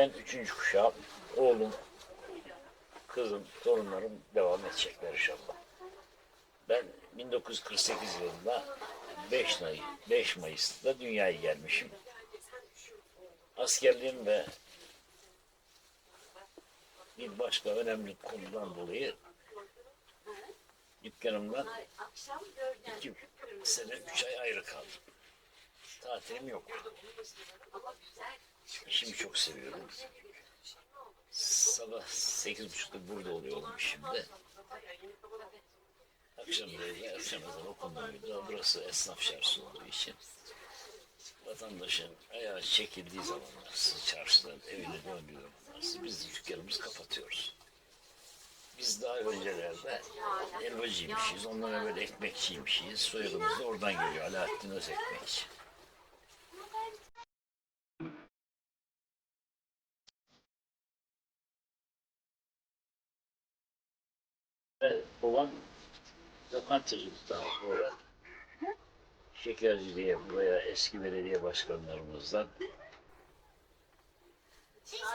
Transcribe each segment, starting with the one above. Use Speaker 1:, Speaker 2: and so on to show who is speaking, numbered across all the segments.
Speaker 1: Ben üçüncü kuşağım. Oğlum, kızım, torunlarım devam edecekler inşallah. Ben 1948 yılında 5, May 5 Mayıs'ta dünyaya gelmişim. Askerliğim ve bir başka önemli konudan dolayı dükkanımdan iki sene, üç ay ayrı kaldım. Tatilim yok. İşimi çok seviyorum. Sabah sekiz buçukta burada oluyorum şimdi. Akşam da akşam ezanı okunduğunda burası esnaf çarşısı olduğu için vatandaşın ayağı çekildiği zamanlar çarşıdan evine döndüğü zamanlar biz dükkanımızı kapatıyoruz. Biz daha öncelerde elbacıymışız, ondan evvel ekmekçiymişiz. Soyadımız da oradan geliyor. Alaaddin Ve babam lokantacılıktan sonra şekerciliğe buraya eski belediye başkanlarımızdan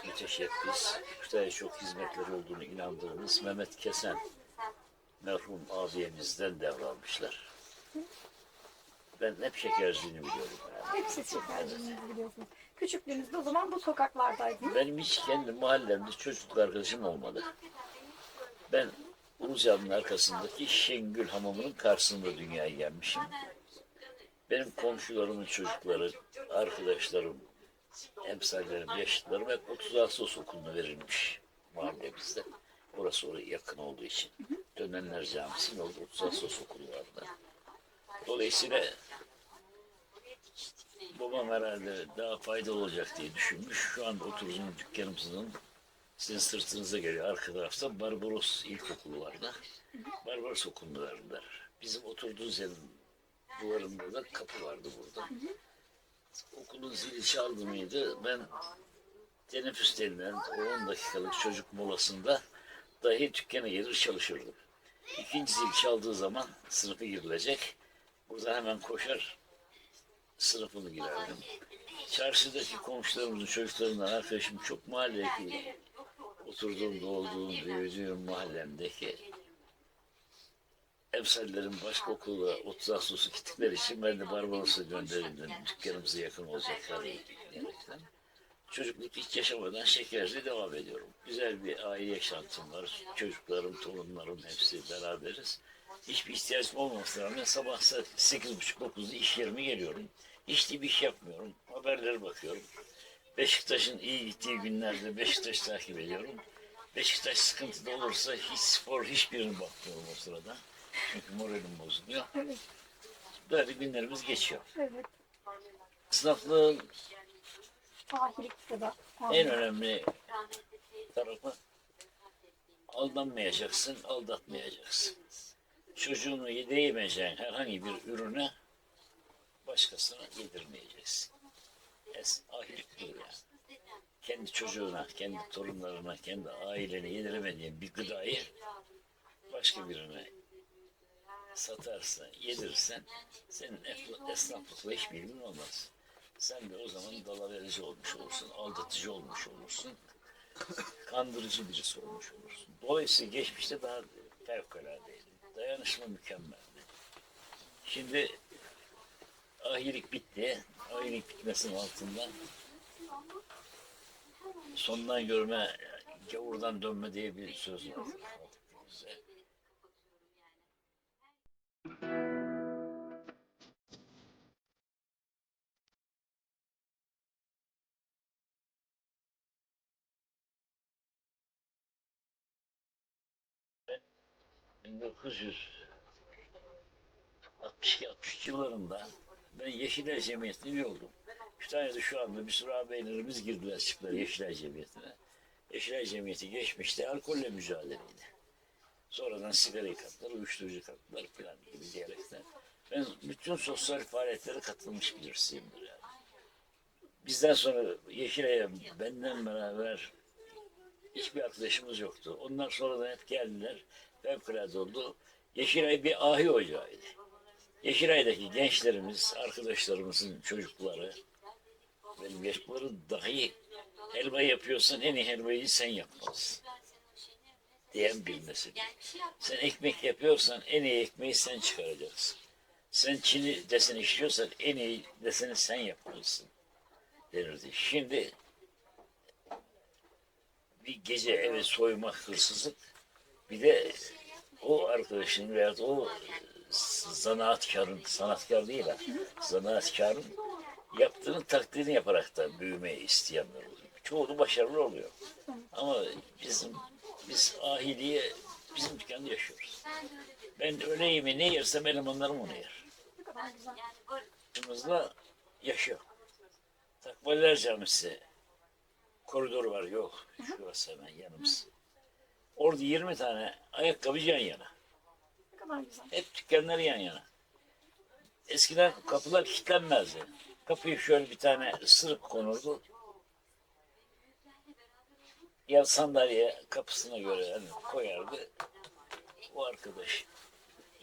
Speaker 1: müteşebbis, Kütahya'ya çok hizmetleri olduğunu inandığımız Mehmet Kesen merhum abiyemizden devralmışlar. Ben hep şekerciliğini biliyorum. Yani.
Speaker 2: Hep siz şekerciliğinizi biliyorsunuz. Küçüklüğünüzde o zaman bu sokaklardaydınız.
Speaker 1: Benim hiç kendi mahallemde çocukluk arkadaşım olmadı. Ben Ulucami'nin arkasındaki Şengül Hamamı'nın karşısında dünyaya gelmişim. Benim komşularımın çocukları, arkadaşlarım, emsallerim, yaşlılarım hep 30 Ağustos okuluna verilmiş mahallemizde. Orası oraya yakın olduğu için. Dönenler Camisi'nin orada 30 Ağustos okulu vardı. Dolayısıyla babam herhalde daha faydalı olacak diye düşünmüş. Şu anda oturduğum dükkanımızın sizin sırtınıza geliyor. Arka tarafta Barbaros İlkokulu vardı. Barbaros okulunu verdiler. Bizim oturduğumuz yerin duvarında da kapı vardı burada. Okulun zili çaldı mıydı? Ben teneffüs denilen o 10 dakikalık çocuk molasında dahi dükkana gelir çalışırdım. İkinci zil çaldığı zaman sınıfı girilecek. Burada hemen koşar sınıfını girerdim. Çarşıdaki komşularımızın çocuklarından arkadaşım çok mahalledeki oturduğum, doğduğum, büyüdüğüm mahallemdeki okula 30 Ağustos'u gittikleri için ben de Barbaros'a gönderildim. Dükkanımıza yakın olacaklar diyerekten. Çocukluk hiç yaşamadan şekerci devam ediyorum. Güzel bir aile yaşantım var. Çocuklarım, torunlarım hepsi beraberiz. Hiçbir ihtiyacım olmamasına rağmen sabah saat 8.30-9'da iş yerime geliyorum. Hiç bir iş yapmıyorum. Haberlere bakıyorum. Beşiktaş'ın iyi gittiği günlerde Beşiktaş takip ediyorum. Beşiktaş sıkıntıda olursa hiç spor hiçbirine bakmıyorum o sırada. Çünkü moralim bozuluyor.
Speaker 2: Evet,
Speaker 1: Böyle günlerimiz geçiyor.
Speaker 2: evet. De.
Speaker 1: en önemli tarafı aldanmayacaksın, aldatmayacaksın. Çocuğunu yediremeyeceğin herhangi bir ürüne başkasına yedirmeyeceksin. Es, budur yani. Kendi çocuğuna, kendi torunlarına, kendi ailene yediremediğin bir gıdayı başka birine satarsan, yedirirsen senin esna- esnaflıkla hiçbir ilgin olmaz. Sen de o zaman dalaverici olmuş olursun, aldatıcı olmuş olursun, kandırıcı birisi olmuş olursun. Dolayısıyla geçmişte daha fevkaladeydi. Dayanışma mükemmeldi. Şimdi ahilik bitti. Ahilik bitmesinin altından sondan görme, gavurdan dönme diye bir söz var. Bize. Ben 1962-63 yıllarında ben Yeşiller Cemiyeti'ne üye oldum. Kütahya'da şu anda bir sürü ağabeylerimiz girdiler çıktılar Yeşiller Cemiyeti'ne. Yeşiller Cemiyeti geçmişte alkolle mücadeleydi. Sonradan sigarayı kattılar, uyuşturucu kattılar falan gibi diyerekten. Ben bütün sosyal faaliyetlere katılmış birisiyimdir yani. Bizden sonra Yeşilay'a benden beraber hiçbir arkadaşımız yoktu. Onlar sonradan hep geldiler. Fevkalade oldu. Yeşilay bir ahi ocağıydı. Yeşilay'daki gençlerimiz, arkadaşlarımızın çocukları, benim yaşları dahi Helva yapıyorsan en iyi helvayı sen yapmalısın. Diyen bir nesil. Sen ekmek yapıyorsan en iyi ekmeği sen çıkaracaksın. Sen Çin'i deseni işliyorsan en iyi deseni sen yapmalısın denirdi. Şimdi bir gece eve soymak hırsızlık bir de o arkadaşın veya o zanaatkarın, sanatkar değil ha, zanaatkarın yaptığının taklidini yaparak da büyümeyi isteyenler oluyor. Çoğu da başarılı oluyor. Ama bizim biz ahiliye bizim dükkanda yaşıyoruz. Ben öğle yemeği ne yersem elemanlarım onu yer. Başımızda yaşıyor. Takvaller Camisi koridor var yok. Şurası hemen yanımız. Orada 20 tane ayakkabıcı yan yana.
Speaker 2: Kadar güzel.
Speaker 1: Hep dükkanları yan yana. Eskiden kapılar kilitlenmezdi. Kapıyı şöyle bir tane sırık konurdu. Ya sandalye kapısına göre hani koyardı. O arkadaş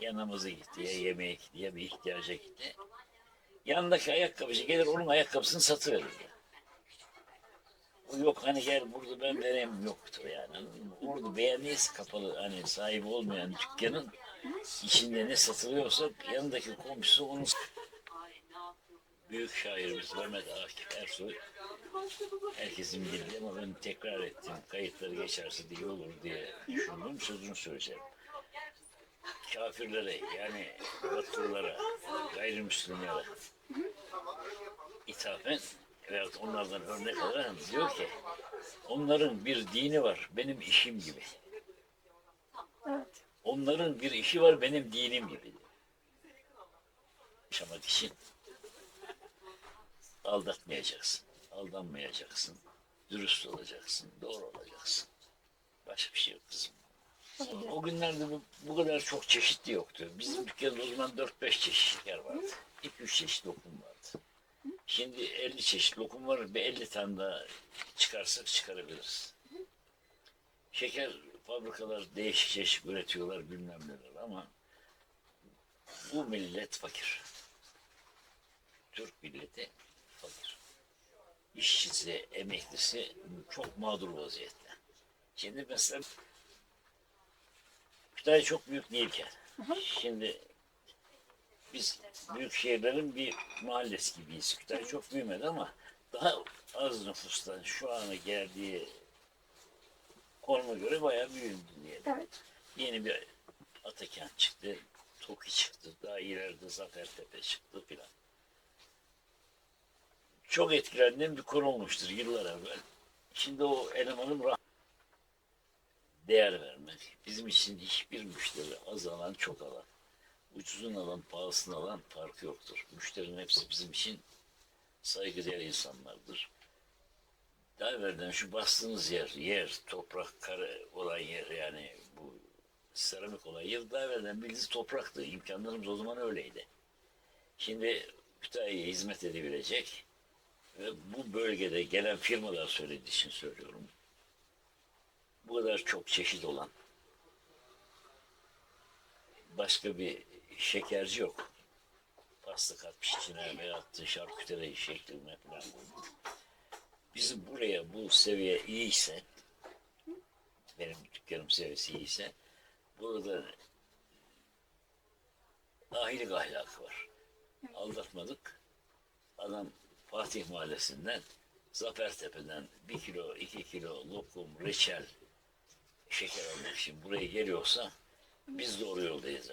Speaker 1: ya namazı gitti ya yemeğe gitti ya bir ihtiyaca gitti. Yanındaki ayakkabıcı gelir onun ayakkabısını satıverirdi. Yok hani gel burada ben vereyim yoktur yani. Orada beğendiyse kapalı hani sahibi olmayan dükkanın içinde ne satılıyorsa yanındaki komşusu onun büyük şairimiz Mehmet Akif Ersoy herkesin bildiği ama ben tekrar ettim kayıtları geçerse diye olur diye düşündüm sözünü söyleyeceğim. Kafirlere yani Batılılara, gayrimüslimlere ithafen veyahut onlardan örnek alarak diyor ki onların bir dini var benim işim gibi.
Speaker 2: Evet.
Speaker 1: Onların bir işi var benim dinim gibi. diyor. Yaşamak için aldatmayacaksın, aldanmayacaksın, dürüst olacaksın, doğru olacaksın. Başka bir şey yok kızım. O günlerde bu, bu kadar çok çeşitli yoktu. Bizim dükkanda o zaman 4-5 çeşit şeker vardı. 2-3 çeşit lokum vardı. Şimdi 50 çeşit lokum var. Bir 50 tane daha çıkarsak çıkarabiliriz. Şeker fabrikalar değişik çeşit üretiyorlar bilmem neler ama bu millet fakir. Türk milleti fakir. İşçisi, emeklisi çok mağdur vaziyette. Şimdi mesela Kütahya çok büyük değilken. Şimdi biz büyük şehirlerin bir mahallesi gibiyiz. Kütahya çok büyümedi ama daha az nüfustan şu ana geldiği konuma göre bayağı büyüdü diyelim.
Speaker 2: Evet.
Speaker 1: Yeni bir Atakent çıktı, Toki çıktı, daha ileride Zafertepe çıktı filan. Çok etkilendiğim bir konu olmuştur yıllar evvel. Şimdi o elemanın rah- değer vermek. Bizim için hiçbir müşteri az alan çok alan. Ucuzun alan, pahalısını alan farkı yoktur. Müşterinin hepsi bizim için saygıdeğer insanlardır. Daha evvelden şu bastığınız yer, yer, toprak, kare olan yer yani bu seramik olan yer daha evvelden bildiğiniz topraktı. İmkanlarımız o zaman öyleydi. Şimdi Kütahya'ya hizmet edebilecek ve bu bölgede gelen firmalar söylediği için söylüyorum. Bu kadar çok çeşit olan başka bir şekerci yok. Pasta katmış içine veyahut da şarküteri şeklinde falan. Bizim buraya bu seviye iyiyse benim dükkanım seviyesi iyiyse burada ahilik ahlakı var. Aldatmadık. Adam Fatih Mahallesi'nden Zafertepe'den bir kilo, iki kilo lokum, reçel, şeker almak için buraya geliyorsa biz doğru yoldayız.